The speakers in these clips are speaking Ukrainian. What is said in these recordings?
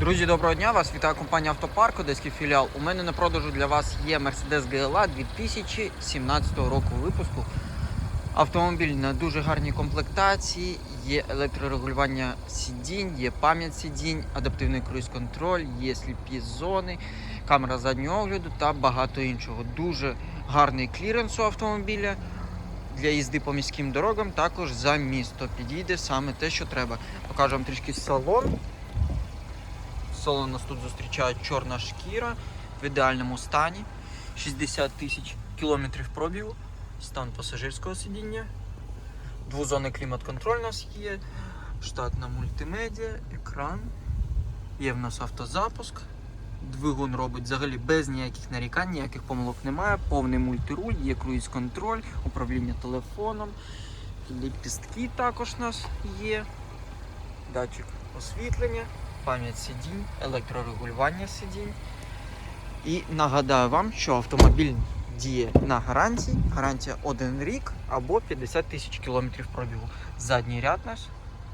Друзі, доброго дня! Вас вітає компанія Автопарк, Одеський філіал. У мене на продажу для вас є Mercedes GLA 2017 року випуску. Автомобіль на дуже гарній комплектації, є електрорегулювання сидінь, є пам'ять сидінь, адаптивний круїз-контроль, є сліпі зони, камера заднього огляду та багато іншого. Дуже гарний кліренс у автомобіля. Для їзди по міським дорогам також за місто підійде саме те, що треба. Покажу вам трішки салон. Салон нас тут зустрічає чорна шкіра в ідеальному стані. 60 тисяч кілометрів пробігу. Стан пасажирського сидіння. Двозонний клімат-контроль у нас є. Штатна мультимедіа, екран. Є в нас автозапуск. Двигун робить взагалі без ніяких нарікань, ніяких помилок немає. Повний мультируль, є круїз-контроль, управління телефоном. Ліпістки також у нас є. Датчик освітлення пам'ять сидінь, електрорегулювання сидінь. І нагадаю вам, що автомобіль діє на гарантії. Гарантія 1 рік або 50 тисяч кілометрів пробігу. Задній ряд наш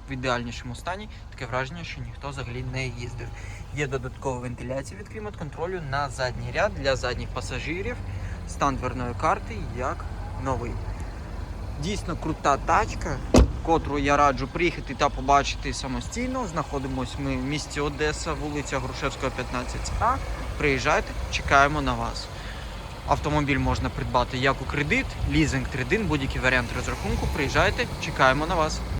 в ідеальнішому стані. Таке враження, що ніхто взагалі не їздив. Є додаткова вентиляція від клімат-контролю на задній ряд для задніх пасажирів. Стан дверної карти як новий. Дійсно крута тачка котру я раджу приїхати та побачити самостійно. Знаходимось ми в місті Одеса, вулиця Грушевського, 15А. Приїжджайте, чекаємо на вас. Автомобіль можна придбати як у кредит, лізинг, тридин, будь-який варіант розрахунку. Приїжджайте, чекаємо на вас.